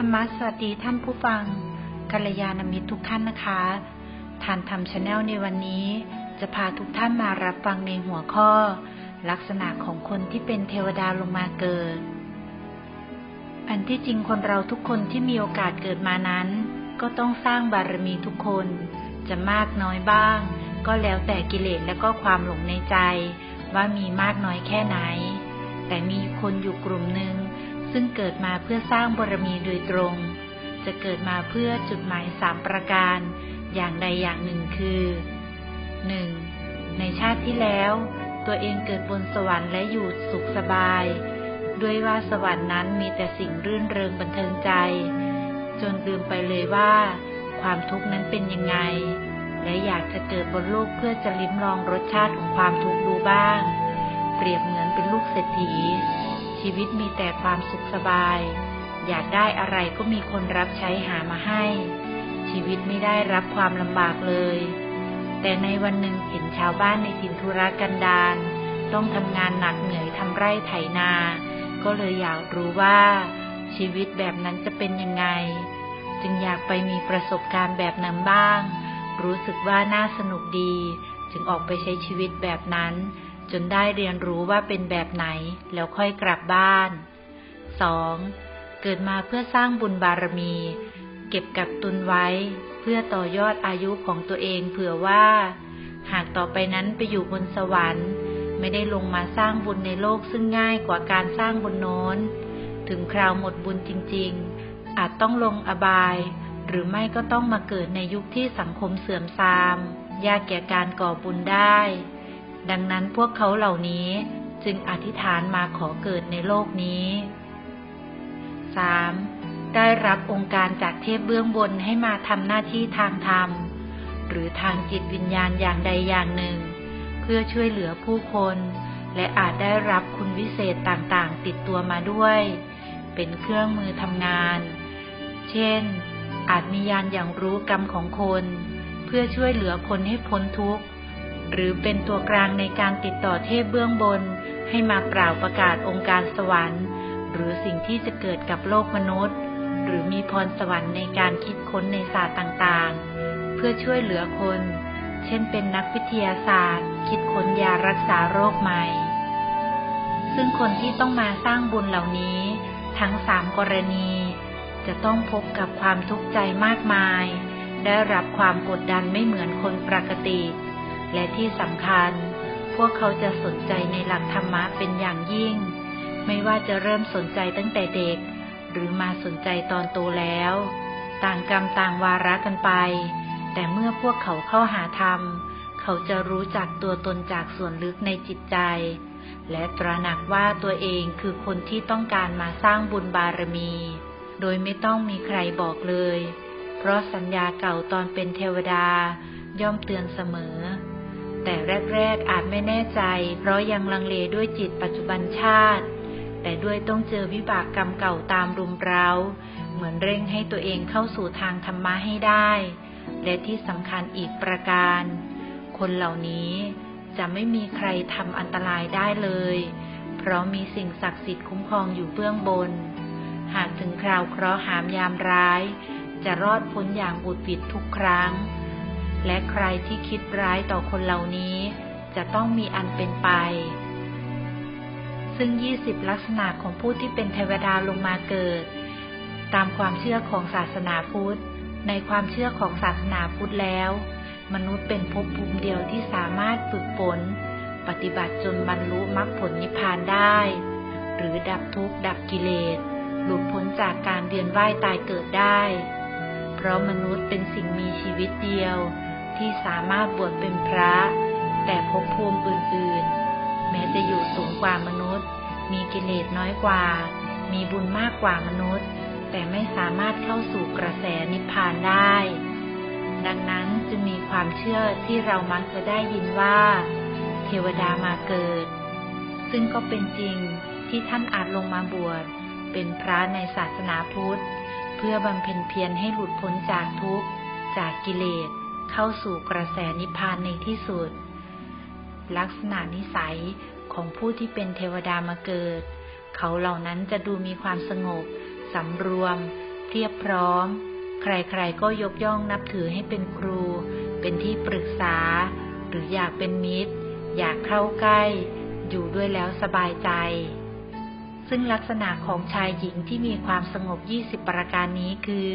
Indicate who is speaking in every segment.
Speaker 1: รรมะสวัสดีท่านผู้ฟังกัลยาณมิตรทุกท่านนะคะทานธรรมชาแนลในวันนี้ จะพาทุกท่านมารับฟังในหัวข้อ ลักษณะของคนที่เป็นเทวดาลงมาเกิด อันที่จริงคนเราทุกคนที่มีโอกาสเกิดมานั้น ก็ต้องสร้างบารมีทุกคน จะมากน้อยบ้าง ก็แล้วแต่กิเลสและก็ความหลงในใจ ว่ามีมากน้อยแค่ไหน แต่มีคนอยู่กลุ่มหนึ่ง ซึ่งเกิดมาเพื่อสร้างบารมีโดยตรง จะเกิดมาเพื่อจุดหมายสามประการ อย่างใดอย่างหนึ่งคือ 1. ในชาติที่แล้ว ตัวเองเกิดบนสวรรค์และอยู่สุขสบาย ด้วยว่าสวรรค์นั้นมีแต่สิ่งรื่นเริงบันเทิงใจ จนลืมไปเลยว่า ความทุกข์นั้นเป็นยังไง และอยากจะเกิดบนโลกเพื่อจะลิ้มลองรสชาติของความทุกข์ดูบ้าง เปรียบเหมือนเป็นลูกเศรษฐี ชีวิตมีแต่ความสุขสบาย อยากได้อะไรก็มีคนรับใช้หามาให้ ชีวิตไม่ได้รับความลำบากเลย แต่ในวันหนึ่งเห็นชาวบ้านในถิ่นธุรกันดารต้องทำงานหนักเหนื่อยทำไร่ไถนา ก็เลยอยากรู้ว่า ชีวิตแบบนั้นจะเป็นยังไง จึงอยากไปมีประสบการณ์แบบนั้นบ้าง รู้สึกว่าน่าสนุกดี จึงออกไปใช้ชีวิตแบบนั้น จนได้เรียนรู้ว่าเป็นแบบไหนแล้วค่อยกลับบ้าน 2. เกิดมาเพื่อสร้างบุญบารมี เก็บกักตุนไว้ เพื่อต่อยอดอายุของตัวเองเผื่อว่า หากต่อไปนั้นไปอยู่บนสวรรค์ ไม่ได้ลงมาสร้างบุญในโลกซึ่งง่ายกว่าการสร้างบนโน้น ถึงคราวหมดบุญจริง ๆ อาจต้องลงอบาย หรือไม่ก็ต้องมาเกิดในยุคที่สังคมเสื่อมทราม ยากแก่การก่อบุญได้ ดังนั้นพวกเขาเหล่านี้จึงอธิษฐานมาขอเกิดในโลกนี้ 3. ได้รับองค์การจากเทพเบื้องบนให้มาทำหน้าที่ทางธรรม หรือทางจิตวิญญาณอย่างใดอย่างหนึ่ง เพื่อช่วยเหลือผู้คน และอาจได้รับคุณวิเศษต่างๆ ติดตัวมาด้วย เป็นเครื่องมือทำงาน เช่น อาจมียานอย่างรู้กรรมของคน เพื่อช่วยเหลือคนให้พ้นทุกข์ หรือเป็นตัวกลางในการติดต่อเทพเบื้องบน ให้มากล่าวประกาศองค์การสวรรค์ หรือสิ่งที่จะเกิดกับโลกมนุษย์ หรือมีพรสวรรค์ในการคิดค้นในศาสตร์ต่างๆ เพื่อช่วยเหลือคน เช่นเป็นนักวิทยาศาสตร์ คิดค้นยารักษาโรคใหม่ ซึ่งคนที่ต้องมาสร้างบุญเหล่านี้ ทั้งสามกรณี จะต้องพบกับความทุกข์ใจมากมาย ได้รับความกดดันไม่เหมือนคนปกติ และที่สำคัญ พวกเขาจะสนใจในหลักธรรมะเป็นอย่างยิ่ง ไม่ว่าจะเริ่มสนใจตั้งแต่เด็ก หรือมาสนใจตอนโตแล้ว ต่างกรรมต่างวาระกันไป แต่เมื่อพวกเขาเข้าหาธรรม เขาจะรู้จักตัวตนจากส่วนลึกในจิตใจ และตระหนักว่าตัวเองคือคนที่ต้องการมาสร้างบุญบารมี โดยไม่ต้องมีใครบอกเลย เพราะสัญญาเก่าตอนเป็นเทวดาย่อมเตือนเสมอ แต่แรกๆอาจไม่แน่ใจ เพราะยังลังเลด้วยจิตปัจจุบันชาติ แต่ด้วยต้องเจอวิบากกรรมเก่าตามรุมเร้า เหมือนเร่งให้ตัวเองเข้าสู่ทางธรรมะให้ได้ และที่สำคัญอีกประการ คนเหล่านี้จะไม่มีใครทำอันตรายได้เลย เพราะมีสิ่งศักดิ์สิทธิ์คุ้มครองอยู่เบื้องบน หากถึงคราวเคราะห์หามยามร้าย จะรอดพ้นอย่างบุดวิดทุกครั้ง และใครที่คิดร้ายต่อคนเหล่านี้ จะต้องมีอันเป็นไป ซึ่งยี่สิบลักษณะของผู้ที่เป็นเทวดาลงมาเกิด ตามความเชื่อของศาสนาพุทธ ในความเชื่อของศาสนาพุทธแล้ว มนุษย์เป็นภพภูมิเดียวที่สามารถฝึกฝนปฏิบัติจนบรรลุมรรคผลนิพพานได้ หรือดับทุกข์ดับกิเลส หลุดพ้นจากการเวียนว่ายตายเกิดได้ เพราะมนุษย์เป็นสิ่งมีชีวิตเดียว ที่สามารถบวชเป็นพระ แต่ภพภูมิอื่นๆ แม้จะอยู่สูงกว่ามนุษย์ มีกิเลสน้อยกว่า มีบุญมากกว่ามนุษย์ แต่ไม่สามารถเข้าสู่กระแสนิพพานได้ ดังนั้นจึงมีความเชื่อที่เรามักจะได้ยินว่า เทวดามาเกิด ซึ่งก็เป็นจริงที่ท่านอาจลงมาบวชเป็นพระในศาสนาพุทธ เพื่อบำเพ็ญเพียรให้หลุดพ้นจากทุกข์จากกิเลส เข้าสู่กระแสนิพพานในที่สุด ลักษณะนิสัยของผู้ที่เป็นเทวดามาเกิด เขาเหล่านั้นจะดูมีความสงบ สำรวมเทียบพร้อม ใครๆก็ยกย่องนับถือให้เป็นครู เป็นที่ปรึกษา หรืออยากเป็นมิตร อยากเข้าใกล้ อยู่ด้วยแล้วสบายใจ ซึ่งลักษณะของชายหญิงที่มีความสงบ 20 ประการนี้คือ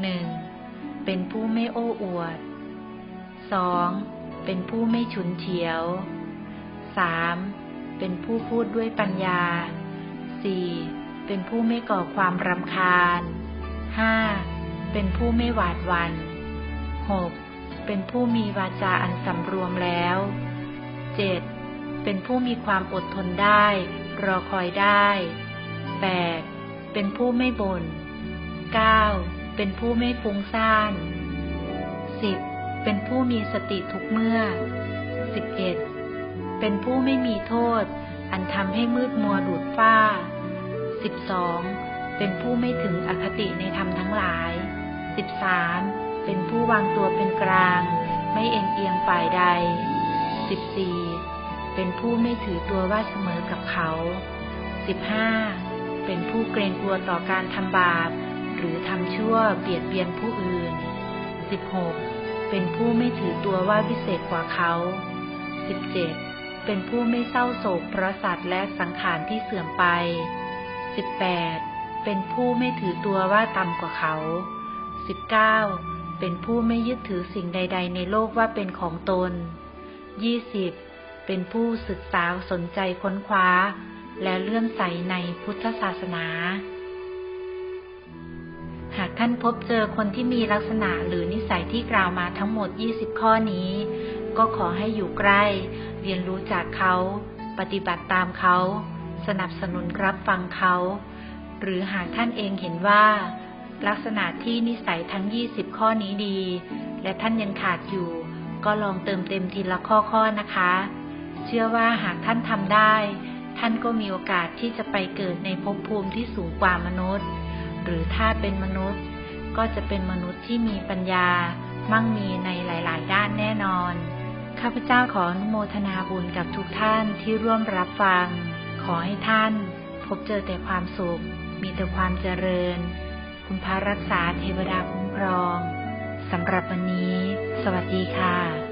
Speaker 1: 1. เป็นผู้ไม่โอ้อวด 2. เป็นผู้ไม่ฉุนเฉียว 3. เป็นผู้พูดด้วยปัญญา 4. เป็นผู้ไม่ก่อความรำคาญ 5. เป็นผู้ไม่หวาดหวัน่น 6. เป็นผู้มีวาจาอันสำรวมแล้ว 7. เป็นผู้มีความอดทนได้ รอคอยได้ 8. เป็นผู้ไม่บน่น 9. เป็นผู้ไม่ฟุ้งซ่าน 10. เป็นผู้มีสติทุกเมื่อ 11. เป็นผู้ไม่มีโทษ อันทำให้มืดมัวดูดฟ้า 12. เป็นผู้ไม่ถึงอคติในธรรมทั้งหลาย 13. เป็นผู้วางตัวเป็นกลาง ไม่เอ็นเอียงฝ่ายใด 14. เป็นผู้ไม่ถือตัวว่าเสมอกับเขา 15. เป็นผู้เกรงกลัวต่อการทำบาป หรือทำชั่วเบียดเบียนผู้อื่น 16. เป็นผู้ไม่ถือตัวว่าพิเศษกว่าเขา 17. เป็นผู้ไม่เศร้าโศกเพราะสัตว์และสังขารที่เสื่อมไป 18. เป็นผู้ไม่ถือตัวว่าต่ำกว่าเขา 19. เป็นผู้ไม่ยึดถือสิ่งใด ๆ ในโลกว่าเป็นของตน 20. เป็นผู้ศึกษาสนใจค้นคว้า และเลื่อมใสในพุทธศาสนา ท่านพบเจอคนที่มีลักษณะหรือนิสัยที่กล่าวมาทั้งหมด 20 ข้อนี้ ก็ขอให้อยู่ใกล้ เรียนรู้จากเขา ปฏิบัติตามเขา สนับสนุนรับฟังเขา หรือหากท่านเองเห็นว่า ลักษณะที่นิสัยทั้ง 20 ข้อนี้ดี และท่านยังขาดอยู่ ก็ลองเติมเต็มทีละข้อๆนะคะ เชื่อว่าหากท่านทำได้ ท่านก็มีโอกาสที่จะไปเกิดในภพภูมิที่สูงกว่ามนุษย์ หรือถ้าเป็นมนุษย์ ก็จะเป็นมนุษย์ที่มีปัญญา มั่งมีในหลาย ๆ ด้านแน่นอน ข้าพเจ้าขออนุโมทนาบุญกับทุกท่านที่ร่วมรับฟัง ขอให้ท่าน พบเจอแต่ความสุข มีแต่ความเจริญ คุณพระรักษาเทวดาคุ้มครองสำหรับวันนี้ สวัสดีค่ะ